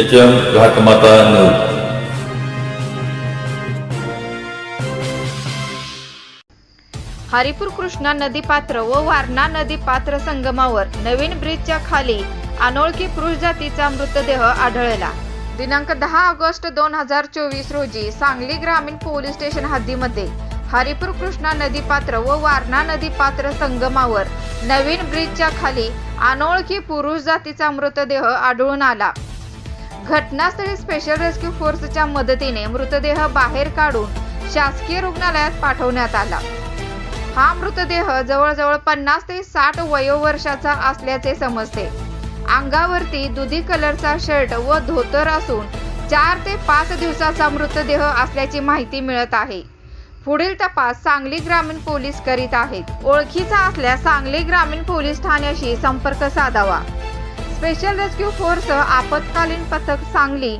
H M Ghatmatha news Haripur Krishna नदी पात्र व वारणा नदी पात्र संगमावर नवीन ब्रिजच्या खाली अनोळखी पुरुष जातीचा मृतदेह आढळला. दिनांक दहा ऑगस्ट दोन हजार चोवीस रोजी सांगली ग्रामीण पोलीस स्टेशन हद्दीमध्ये हरिपूर कृष्णा नदी पात्र व वारणा नदी पात्र संगमावर नवीन ब्रिजच्या खाली अनोळखी पुरुष जातीचा मृतदेह आढळून आला. घटनास्थळी स्पेशल रेस्क्यू फोर्सच्या मदतीने मृतदेह बाहेर काढून शासकीय रुग्णालयात पाठवण्यात आला. हा मृतदेह जवळजवळ पन्नास ते साठ वयोवर्षाचा असल्याचे समजते. अंगावरती दुधी कलरचा शर्ट व धोतर असून चार ते पाच दिवसाचा मृतदेह असल्याची माहिती मिळत आहे. पुढील तपास सांगली ग्रामीण पोलीस करीत आहेत. ओळखीचा असल्यास सांगली ग्रामीण पोलीस ठाण्याशी संपर्क साधावा. स्पेशल रेस्क्यू फोर्स आपत्कालीन पथक सांगली.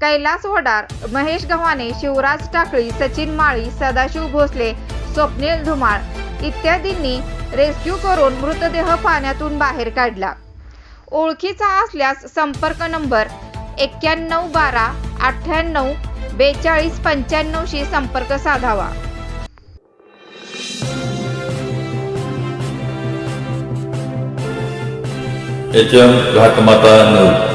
कैलास वडार महेश गव्हाणे शिवराज टाकळी सचिन माळी सदाशिव भोसले स्वप्नील धुमाळ इत्यादींनी रेस्क्यू करून मृतदेह पाण्यातून बाहेर काढला. ओळखीचा असल्यास संपर्क नंबर एक्क्याण्णव बारा अठ्ठ्याण्णव बेचाळीस पंच्याण्णवशी संपर्क साधावा. याच्या घाटमाता नऊ